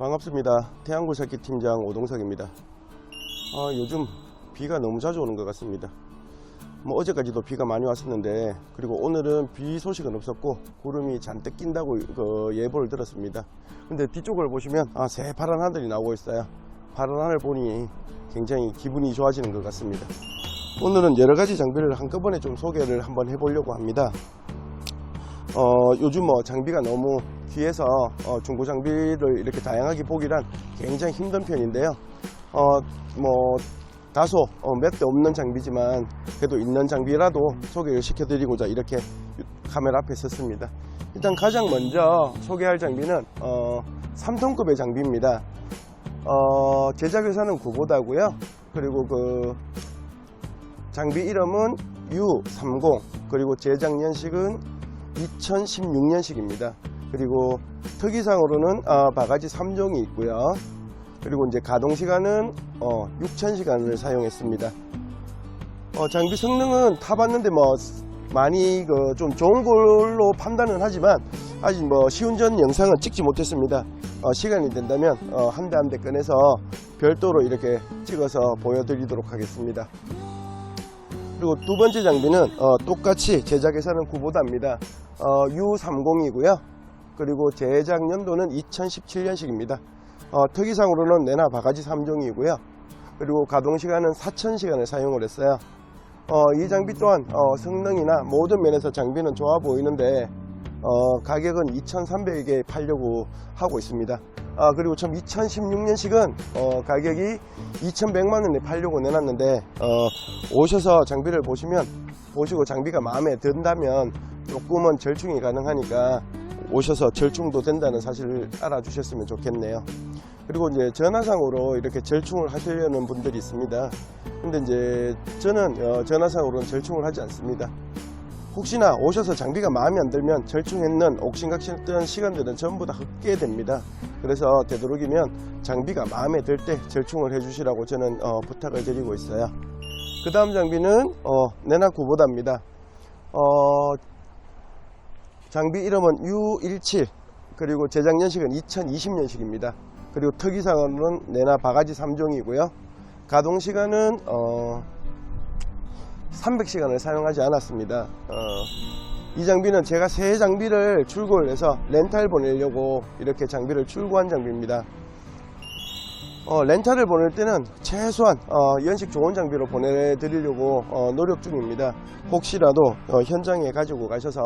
반갑습니다. 태양굴삭기 팀장 오동석입니다. 아, 요즘 비가 너무 자주 오는 것 같습니다. 뭐 어제까지도 비가 많이 왔었는데 그리고 오늘은 비 소식은 없었고 구름이 잔뜩 낀다고 그 예보를 들었습니다. 근데 뒤쪽을 보시면 아, 새파란 하늘이 나오고 있어요. 파란 하늘 보니 굉장히 기분이 좋아지는 것 같습니다. 오늘은 여러 가지 장비를 한꺼번에 좀 소개를 한번 해보려고 합니다. 어, 요즘 뭐 장비가 너무 귀해서 어, 중고 장비를 이렇게 다양하게 보기란 굉장히 힘든 편인데요. 어, 뭐 다소 어, 몇 대 없는 장비지만 그래도 있는 장비라도 소개를 시켜드리고자 이렇게 카메라 앞에 섰습니다. 일단 가장 먼저 소개할 장비는 어, 3톤급의 장비입니다. 어, 제작 회사는 구보다고요. 그리고 그 장비 이름은 U30 그리고 제작 연식은 2016년식입니다. 그리고 특이상으로는 어, 바가지 3종이 있고요. 그리고 이제 가동 시간은 어, 6,000시간을 사용했습니다. 어, 장비 성능은 타봤는데 뭐 많이 그 좀 좋은 걸로 판단은 하지만 아직 뭐 시운전 영상은 찍지 못했습니다. 어, 시간이 된다면 어, 한 대 한 대 꺼내서 별도로 이렇게 찍어서 보여드리도록 하겠습니다. 그리고 두 번째 장비는 어, 똑같이 제작회사는 구보다입니다. 어, U30이고요. 그리고 제작 연도는 2017년식입니다. 어, 특이상으로는 내나 바가지 3종이고요. 그리고 가동 시간은 4,000시간을 사용을 했어요. 어, 이 장비 또한 어, 성능이나 모든 면에서 장비는 좋아 보이는데 어, 가격은 2,300에 팔려고 하고 있습니다. 아, 그리고 참 2016년식은 어, 가격이 2,100만 원에 팔려고 내놨는데 어, 오셔서 장비를 보시면 보시고 장비가 마음에 든다면 조금은 절충이 가능하니까 오셔서 절충도 된다는 사실을 알아주셨으면 좋겠네요. 그리고 이제 전화상으로 이렇게 절충을 하시려는 분들이 있습니다. 근데 이제 저는 어, 전화상으로는 절충을 하지 않습니다. 혹시나 오셔서 장비가 마음에 안 들면 절충했는 옥신각신했던 시간들은 전부 다 흑계됩니다. 그래서 되도록이면 장비가 마음에 들 때 절충을 해주시라고 저는 어, 부탁을 드리고 있어요. 그 다음 장비는 어, 내나구보다입니다. 어, 장비 이름은 U17 그리고 제작 연식은 2020년식입니다. 그리고 특이사항은 내나 바가지 3종이고요. 가동 시간은 어, 300시간을 사용하지 않았습니다. 어, 이 장비는 제가 새 장비를 출고를 해서 렌탈 보내려고 이렇게 장비를 출고한 장비입니다. 어, 렌탈을 보낼 때는 최소한 어, 연식 좋은 장비로 보내드리려고 어, 노력 중입니다. 혹시라도 어, 현장에 가지고 가셔서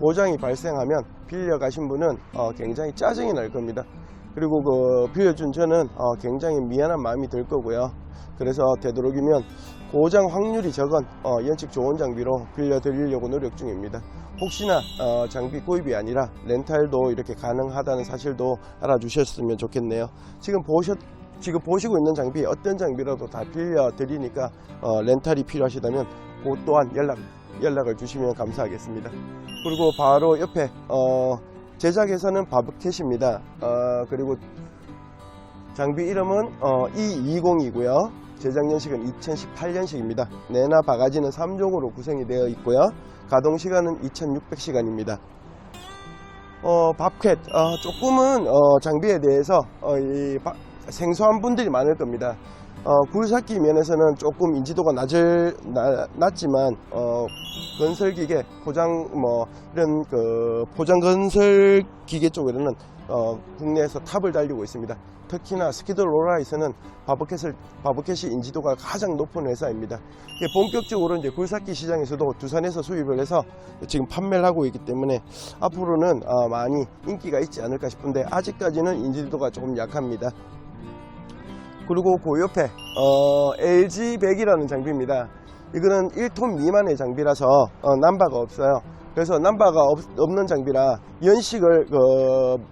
고장이 발생하면 빌려 가신 분은 어, 굉장히 짜증이 날 겁니다. 그리고 그 빌려준 저는 어, 굉장히 미안한 마음이 들 거고요. 그래서 되도록이면 고장 확률이 적은 어, 연식 좋은 장비로 빌려드리려고 노력 중입니다. 혹시나 어, 장비 구입이 아니라 렌탈도 이렇게 가능하다는 사실도 알아주셨으면 좋겠네요. 지금 보셨 지금 보시고 있는 장비 어떤 장비라도 다 빌려드리니까 어, 렌탈이 필요하시다면 그 또한 연락 연락을 주시면 감사하겠습니다. 그리고 바로 옆에 어, 제작에서는 바브캣입니다. 어, 그리고 장비 이름은 어, E20이고요. 제작 연식은 2018년식입니다. 내나 바가지는 3종으로 구성이 되어 있고요. 가동 시간은 2600시간입니다. 어, 밥캣 어, 조금은 어, 장비에 대해서 어, 이 바- 생소한 분들이 많을 겁니다. 어, 굴삭기 면에서는 조금 인지도가 낮을, 나- 낮지만 어, 건설 기계, 포장 뭐 이런 그 포장 건설 기계 쪽에는 어, 국내에서 탑을 달리고 있습니다. 특히나 스키드 로라에서는 바버켓을 바버켓이 인지도가 가장 높은 회사입니다. 본격적으로 이제 굴삭기 시장에서도 두산에서 수입을 해서 지금 판매를 하고 있기 때문에 앞으로는 어, 많이 인기가 있지 않을까 싶은데 아직까지는 인지도가 조금 약합니다. 그리고 그 옆에 어, LG100이라는 장비입니다. 이거는 1톤 미만의 장비라서 어, 남바가 없어요. 그래서 남바가 없, 는 장비라 연식을 그,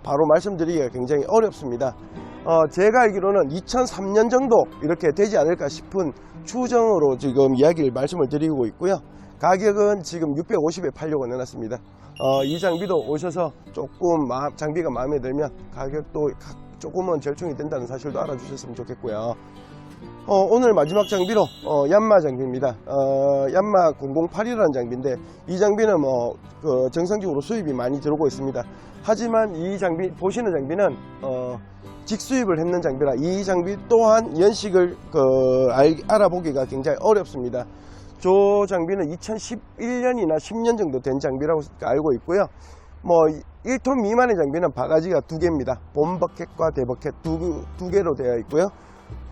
바로 말씀드리기가 굉장히 어렵습니다. 어, 제가 알기로는 2003년 정도 이렇게 되지 않을까 싶은 추정으로 지금 이야기를 말씀을 드리고 있고요. 가격은 지금 650에 팔려고 내놨습니다. 어, 이 장비도 오셔서 조금 마- 장비가 마음에 들면 가격도 가- 조금은 절충이 된다는 사실도 알아주셨으면 좋겠고요. 어, 오늘 마지막 장비로 어, 얀마 장비입니다. 어, 얀마 008이라는 장비인데 이 장비는 뭐 그 정상적으로 수입이 많이 들어오고 있습니다. 하지만 이 장비 보시는 장비는 어, 직수입을 했는 장비라 이 장비 또한 연식을 그 알, 알아보기가 굉장히 어렵습니다. 저 장비는 2011년이나 10년 정도 된 장비라고 알고 있고요. 뭐 1톤 미만의 장비는 바가지가 두 개입니다. 본 버켓과 대버켓 두, 두 개로 되어 있고요.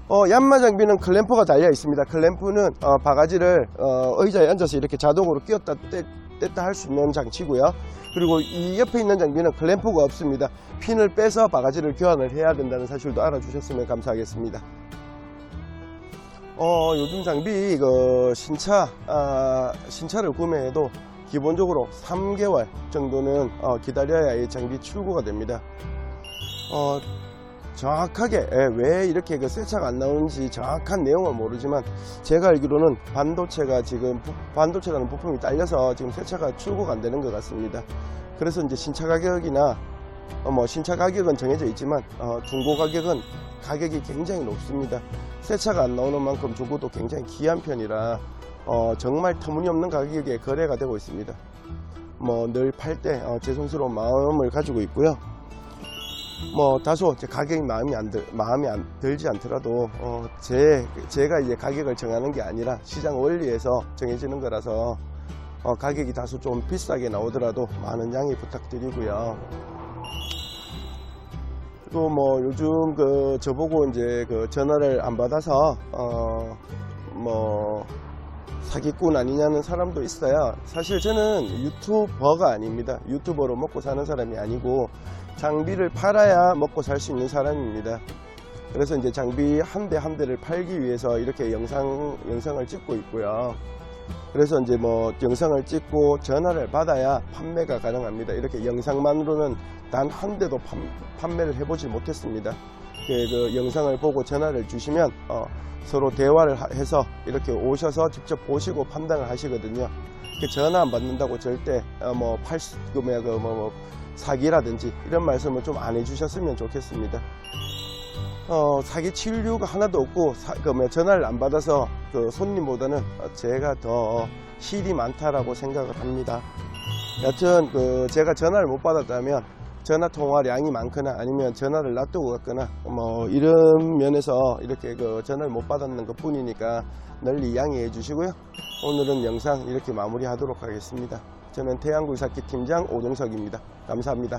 어, 얀마 장비는 클램프가 달려 있습니다. 클램프는 어, 바가지를 어, 의자에 앉아서 이렇게 자동으로 끼웠다 뗐, 뗐다 할 수 있는 장치고요. 그리고 이 옆에 있는 장비는 클램프가 없습니다. 핀을 빼서 바가지를 교환을 해야 된다는 사실도 알아주셨으면 감사하겠습니다. 어, 요즘 장비 그 신차 아, 신차를 구매해도 기본적으로 3개월 정도는 어, 기다려야 이 장비 출고가 됩니다. 어, 정확하게 예, 왜 이렇게 그새 차가 안 나오는지 정확한 내용은 모르지만 제가 알기로는 반도체가 지금 부- 반도체라는 부품이 딸려서 지금 새 차가 출고가 안 되는 것 같습니다. 그래서 이제 신차 가격이나 어, 뭐 신차 가격은 정해져 있지만 어, 중고 가격은 가격이 굉장히 높습니다. 새 차가 안 나오는 만큼 중고도 굉장히 귀한 편이라 어, 정말 터무니없는 가격에 거래가 되고 있습니다. 뭐 늘 팔때 어, 죄송스러운 마음을 가지고 있고요. 뭐 다소 제 가격이 마음이 안 들, 마음에 안 들지 않더라도 어, 제 제가 이제 가격을 정하는 게 아니라 시장 원리에서 정해지는 거라서 어, 가격이 다소 좀 비싸게 나오더라도 많은 양해 부탁드리고요. 또 뭐 요즘 그 저보고 이제 그 전화를 안 받아서 어뭐 사기꾼 아니냐는 사람도 있어요. 사실 저는 유튜버가 아닙니다. 유튜버로 먹고 사는 사람이 아니고 장비를 팔아야 먹고 살 수 있는 사람입니다. 그래서 이제 장비 한대한 대를 팔기 위해서 이렇게 영상 영상을 찍고 있고요. 그래서 이제 뭐 영상을 찍고 전화를 받아야 판매가 가능합니다. 이렇게 영상만으로는 단 한 대도 판, 판매를 해보지 못했습니다. 그, 그 영상을 보고 전화를 주시면 어, 서로 대화를 하- 해서 이렇게 오셔서 직접 보시고 판단을 하시거든요. 그 전화 안 받는다고 절대 어, 뭐 팔수 그뭐 그 뭐, 뭐 사기라든지 이런 말씀을 좀 안 해주셨으면 좋겠습니다. 어, 사기 칠 이유가 하나도 없고 사, 그 뭐, 전화를 안 받아서 그 손님보다는 어, 제가 더 실이 많다라고 생각을 합니다. 여튼 그 제가 전화를 못 받았다면 전화 통화량이 많거나 아니면 전화를 놔두고 갔거나 뭐 이런 면에서 이렇게 그 전화를 못 받았는 것 뿐이니까 널리 양해해 주시고요. 오늘은 영상 이렇게 마무리 하도록 하겠습니다. 저는 태양굴삭기 팀장 오동석입니다. 감사합니다.